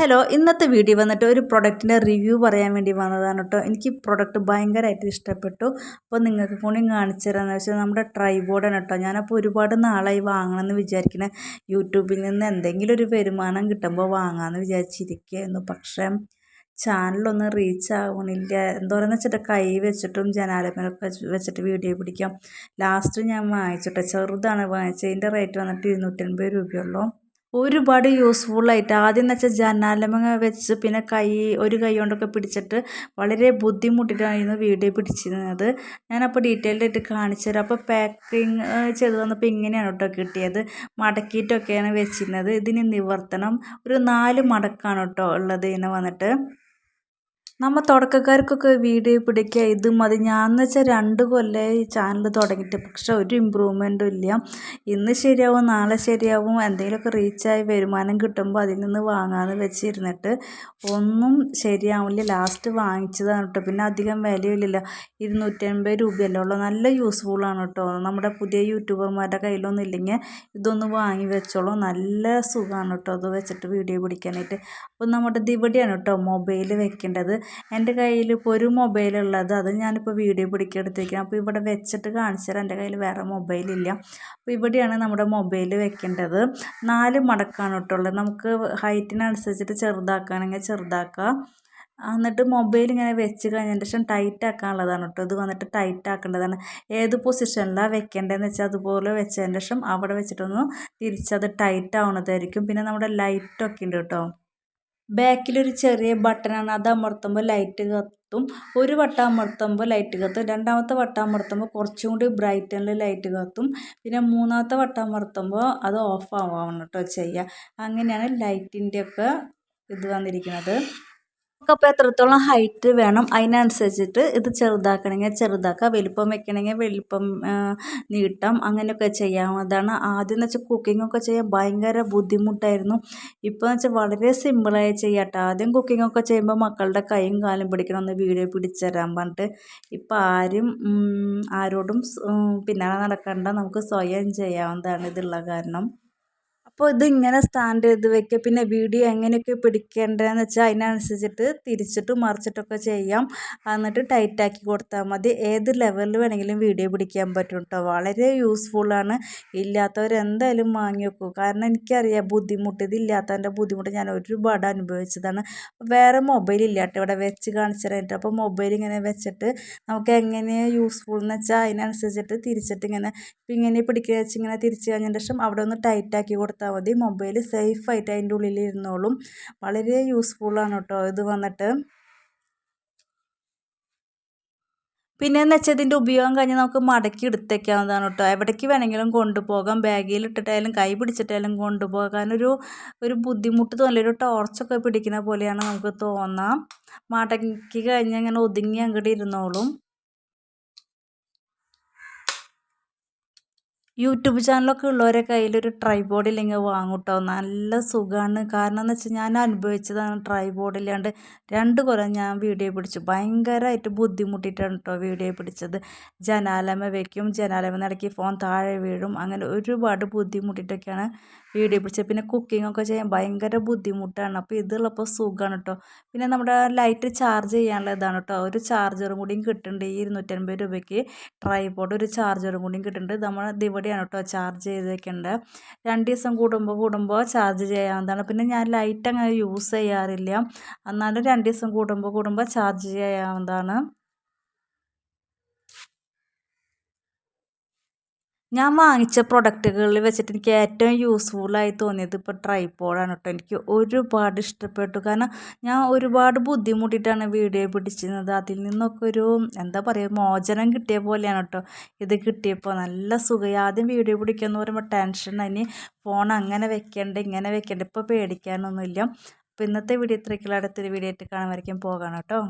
Hello ഇന്നത്തെ video വന്നിട്ട് ഒരു പ്രൊഡക്റ്റിന്റെ റിവ്യൂ പറയാൻ വേണ്ടി വന്നതാണ് കേട്ടോ എനിക്ക് പ്രൊഡക്റ്റ് ഭയങ്കരമായിട്ട് ഇഷ്ടപ്പെട്ടു. അപ്പോൾ നിങ്ങൾക്ക് കൂടി കാണിച്ചു തരാമെന്ന് വെച്ചാൽ നമ്മുടെ ട്രൈബോർഡാണ് കേട്ടോ ഞാനപ്പോൾ ഒരുപാട് നാളായി വാങ്ങണമെന്ന് വിചാരിക്കുന്നത് യൂട്യൂബിൽ നിന്ന് എന്തെങ്കിലും ഒരു വരുമാനം കിട്ടുമ്പോൾ വാങ്ങാമെന്ന് വിചാരിച്ചിരിക്കുകയായിരുന്നു പക്ഷേ ചാനലൊന്നും റീച്ച് ആവണില്ല. എന്തോരെന്ന് വെച്ചിട്ട് കൈ വെച്ചിട്ടും ജനാലപ്പനൊക്കെ വെച്ചിട്ട് വീഡിയോ പിടിക്കാം. ലാസ്റ്റ് ഞാൻ വാങ്ങിച്ചിട്ട് ചെറുതാണ് വാങ്ങിച്ചത്. ഇതിന്റെ റേറ്റ് വന്നിട്ട് ഇരുന്നൂറ്റൻപത് രൂപയുള്ളൂ ഒരുപാട് യൂസ്ഫുൾ ആയിട്ട് ആദ്യം എന്ന് വെച്ചാൽ ജനാലമ വെച്ച് പിന്നെ കൈ ഒരു കൈ കൊണ്ടൊക്കെ പിടിച്ചിട്ട് വളരെ ബുദ്ധിമുട്ടിട്ടായിരുന്നു വീഡിയോ പിടിച്ചിരുന്നത്. ഞാനപ്പോൾ ഡീറ്റെയിൽഡ് ആയിട്ട് കാണിച്ചു തരാം. അപ്പോൾ പാക്കിങ് ചെയ്ത് തന്നപ്പോൾ ഇങ്ങനെയാണ് കേട്ടോ കിട്ടിയത്. മടക്കിയിട്ടൊക്കെയാണ് വെച്ചിരുന്നത്. ഇതിന് നിവർത്തനം. ഒരു നാല് മടക്കാണ് കേട്ടോ ഉള്ളത് ഇതിന് വന്നിട്ട്. നമ്മൾ തുടക്കക്കാർക്കൊക്കെ വീഡിയോ പിടിക്കുക ഇത് മതി. ഞാനെന്ന് വെച്ചാൽ രണ്ട് കൊല്ലമായി ഈ ചാനൽ തുടങ്ങിയിട്ട്. പക്ഷെ ഒരു ഇമ്പ്രൂവ്മെന്റും ഇല്ല. ഇന്ന് ശരിയാവും നാളെ ശരിയാവും. എന്തെങ്കിലുമൊക്കെ റീച്ചായി വരുമാനം കിട്ടുമ്പോൾ അതിൽ നിന്ന് വാങ്ങാമെന്ന് വെച്ചിരുന്നിട്ട് ഒന്നും ശരിയാവില്ല. ലാസ്റ്റ് വാങ്ങിച്ചതാണ് കേട്ടോ പിന്നെ അധികം വിലയില്ലല്ലോ ഇരുന്നൂറ്റൻപത് രൂപയല്ലേ ഉള്ളൂ. നല്ല യൂസ്ഫുള്ളാണ് കേട്ടോ നമ്മുടെ പുതിയ യൂട്യൂബർമാരുടെ കയ്യിലൊന്നും ഇല്ലെങ്കിൽ ഇതൊന്ന് വാങ്ങി വെച്ചോളൂ. നല്ല സുഖമാണ് കേട്ടോ അത് വെച്ചിട്ട് വീഡിയോ പിടിക്കാനായിട്ട്. അപ്പോൾ നമ്മുടെ ദിവടിയാണ് കേട്ടോ മൊബൈൽ വെക്കേണ്ടത്. എന്റെ കയ്യിൽ ഇപ്പോൾ ഒരു മൊബൈൽ ഉള്ളത്. അത് ഞാനിപ്പോൾ വീഡിയോ പിടിക്കെടുത്തേക്കാം അപ്പോൾ ഇവിടെ വെച്ചിട്ട് കാണിച്ചു തരാം എന്റെ കയ്യിൽ വേറെ മൊബൈലില്ല അപ്പോൾ ഇവിടെയാണ് നമ്മുടെ മൊബൈൽ വെക്കേണ്ടത്. നാല് മടക്കാണ് കേട്ടുള്ളത് നമുക്ക് ഹൈറ്റിനനുസരിച്ചിട്ട് ചെറുതാക്കുകയാണെങ്കിൽ ചെറുതാക്കുക. എന്നിട്ട് മൊബൈൽ ഇങ്ങനെ വെച്ച് കഴിഞ്ഞതിന് ശേഷം ടൈറ്റ് ആക്കാനുള്ളതാണ് കേട്ടോ. ഇത് വന്നിട്ട് ടൈറ്റ് ആക്കേണ്ടതാണ്. ഏത് പൊസിഷനിലാണ് വെക്കേണ്ടതെന്ന് വെച്ചാൽ അതുപോലെ വെച്ചതിന് ശേഷം അവിടെ വെച്ചിട്ടൊന്ന് തിരിച്ചത് ടൈറ്റ് ആവണതായിരിക്കും പിന്നെ നമ്മുടെ ലൈറ്റൊക്കെ ഉണ്ട് കേട്ടോ. ബാക്കിലൊരു ചെറിയ ബട്ടണാണ്. അത് അമർത്തുമ്പോൾ ലൈറ്റ് കത്തും. ഒരു വട്ടം അമർത്തുമ്പോൾ ലൈറ്റ് കത്തും. രണ്ടാമത്തെ വട്ടം അമർത്തുമ്പോൾ കുറച്ചും കൂടി ബ്രൈറ്റനിൽ ലൈറ്റ് കത്തും. പിന്നെ മൂന്നാമത്തെ വട്ടം അമർത്തുമ്പോൾ അത് ഓഫ് ആവാണ് കേട്ടോ ചെയ്യുക അങ്ങനെയാണ് ലൈറ്റിന്റെയൊക്കെ ഇത് വന്നിരിക്കുന്നത്. നമുക്കപ്പോൾ എത്രത്തോളം ഹൈറ്റ് വേണം അതിനനുസരിച്ചിട്ട് ഇത് ചെറുതാക്കണമെങ്കിൽ ചെറുതാക്കുക വലിപ്പം വെക്കണമെങ്കിൽ വലിപ്പം നീട്ടാം അങ്ങനെയൊക്കെ ചെയ്യാവുന്നതാണ് ആദ്യം എന്ന് വെച്ചാൽ കുക്കിങ്ങൊക്കെ ചെയ്യാൻ ഭയങ്കര ബുദ്ധിമുട്ടായിരുന്നു. ഇപ്പോൾ എന്ന് വെച്ചാൽ വളരെ സിമ്പിളായി ചെയ്യാട്ടോ ആദ്യം കുക്കിങ്ങൊക്കെ ചെയ്യുമ്പോൾ മക്കളുടെ കൈയും കാലും പിടിക്കണം ഒന്ന് വീഡിയോ പിടിച്ചു തരാൻ പറഞ്ഞിട്ട്. ഇപ്പോൾ ആരും ആരോടും പിന്നാലെ നടക്കണ്ട. നമുക്ക് സ്വയം ചെയ്യാവുന്നതാണ് ഇതുള്ള കാരണം. അപ്പോൾ ഇത് ഇങ്ങനെ സ്റ്റാൻഡ് ചെയ്ത് വെക്കുക പിന്നെ വീഡിയോ എങ്ങനെയൊക്കെ പിടിക്കേണ്ടതെന്ന് വെച്ചാൽ അതിനനുസരിച്ചിട്ട് തിരിച്ചിട്ടും മറിച്ചിട്ടൊക്കെ ചെയ്യാം. എന്നിട്ട് ടൈറ്റാക്കി കൊടുത്താൽ മതി. ഏത് ലെവലിൽ വേണമെങ്കിലും വീഡിയോ പിടിക്കാൻ പറ്റും കേട്ടോ വളരെ യൂസ്ഫുള്ളാണ് ഇല്ലാത്തവരെന്തായാലും വാങ്ങി വെക്കും. കാരണം എനിക്കറിയാം ബുദ്ധിമുട്ട്. ഇതില്ലാത്തതിന്റെ ബുദ്ധിമുട്ട് ഞാൻ ഒരുപാട് അനുഭവിച്ചതാണ്. വേറെ മൊബൈൽ ഇല്ല കേട്ടോ ഇവിടെ വെച്ച് കാണിച്ചു തരാനായിട്ട് അപ്പോൾ മൊബൈൽ ഇങ്ങനെ വെച്ചിട്ട് നമുക്ക് എങ്ങനെയാണ് യൂസ്ഫുൾ എന്ന് വെച്ചാൽ അതിനനുസരിച്ചിട്ട് തിരിച്ചിട്ട് ഇങ്ങനെ ഇങ്ങനെ പിടിക്കുക വെച്ച് ഇങ്ങനെ തിരിച്ച് കഴിഞ്ഞതിന് ശേഷം അവിടെ ഒന്ന് ടൈറ്റാക്കി കൊടുത്താൽ മതി മൊബൈൽ സേഫായിട്ട് അതിന്റെ ഉള്ളിൽ ഇരുന്നോളും വളരെ യൂസ്ഫുള്ളാണ് കേട്ടോ ഇത് വന്നിട്ട്. പിന്നെയെന്ന് വെച്ചാൽ ഇതിന്റെ ഉപയോഗം കഴിഞ്ഞ് നമുക്ക് മടക്കി എടുത്തേക്കാവുന്നതാണ് കേട്ടോ എവിടേക്ക് വേണമെങ്കിലും കൊണ്ടുപോകാം. ബാഗിൽ ഇട്ടിട്ടായാലും കൈ പിടിച്ചിട്ടായാലും കൊണ്ടുപോകാൻ ഒരു ഒരു ബുദ്ധിമുട്ട് തോന്നില്ല. ഒരു ടോർച്ചൊക്കെ പിടിക്കുന്ന പോലെയാണ് നമുക്ക് തോന്നാം. മടക്കി കഴിഞ്ഞ് അങ്ങനെ ഒതുങ്ങി അങ്ങോട്ട് ഇരുന്നോളും. യൂട്യൂബ് ചാനലൊക്കെ ഉള്ളവരെ കയ്യിലൊരു ട്രൈബോർഡ് ഇല്ലെങ്കിൽ വാങ്ങൂട്ടോ. നല്ല സുഖമാണ് കാരണം എന്ന് വെച്ചാൽ ഞാൻ അനുഭവിച്ചതാണ് ട്രൈബോർഡ് ഇല്ലാണ്ട് രണ്ട് കൊല്ലം ഞാൻ വീഡിയോ പിടിച്ചു. ഭയങ്കരമായിട്ട് ബുദ്ധിമുട്ടിയിട്ടാണ് കേട്ടോ വീഡിയോ പിടിച്ചത്. ജനാലമ വയ്ക്കും ജനാലമ നടക്കി ഫോൺ താഴെ വീഴും. അങ്ങനെ ഒരുപാട് ബുദ്ധിമുട്ടിയിട്ടൊക്കെയാണ് വീഡിയോ പിടിച്ചത് പിന്നെ കുക്കിംഗ് ഒക്കെ ചെയ്യാൻ ഭയങ്കര ബുദ്ധിമുട്ടാണ്. അപ്പോൾ ഇതുള്ളപ്പോൾ സുഖമാണ് കേട്ടോ പിന്നെ നമ്മുടെ ലൈറ്റ് ചാർജ് ചെയ്യാനുള്ള ഇതാണ് കേട്ടോ ഒരു ചാർജറും കൂടിയും കിട്ടുന്നുണ്ട് ഈ ഇരുന്നൂറ്റൻപത് രൂപയ്ക്ക് ട്രൈപോഡ് ഒരു ചാർജറും കൂടിയും കിട്ടുന്നുണ്ട് നമ്മൾ ഇവിടെയാണ് കേട്ടോ ചാർജ് ചെയ്തേക്കുന്നത് രണ്ട് ദിവസം കൂടുമ്പോൾ കൂടുമ്പോൾ ചാർജ് ചെയ്യാവുന്നതാണ്. പിന്നെ ഞാൻ ലൈറ്റ് അങ്ങനെ യൂസ് ചെയ്യാറില്ല. എന്നാലും രണ്ട് ദിവസം കൂടുമ്പോൾ കൂടുമ്പോൾ ചാർജ് ചെയ്യാവുന്നതാണ്. ഞാൻ വാങ്ങിച്ച പ്രൊഡക്റ്റുകളിൽ വെച്ചിട്ട് എനിക്ക് ഏറ്റവും യൂസ്ഫുള്ളായി തോന്നിയത് ഇപ്പോൾ ട്രൈപോഡാണ് കേട്ടോ എനിക്ക് ഒരുപാട് ഇഷ്ടപ്പെട്ടു. കാരണം ഞാൻ ഒരുപാട് ബുദ്ധിമുട്ടിയിട്ടാണ് വീഡിയോ പിടിച്ചിരുന്നത്. അതിൽ നിന്നൊക്കെ ഒരു എന്താ പറയുക മോചനം കിട്ടിയ പോലെയാണ് കേട്ടോ ഇത് കിട്ടിയപ്പോൾ നല്ല സുഖം. ആദ്യം വീഡിയോ പിടിക്കുക എന്ന് പറയുമ്പോൾ ടെൻഷൻ അതിന് ഫോൺ അങ്ങനെ വെക്കേണ്ട ഇങ്ങനെ വെക്കേണ്ട. ഇപ്പോൾ പേടിക്കാനൊന്നുമില്ല. അപ്പോൾ ഇന്നത്തെ വീഡിയോ ഇത്രയ്ക്കുള്ള അടുത്തൊരു വീഡിയോ ആയിട്ട് കാണാൻ വരയ്ക്കും പോകണം കേട്ടോ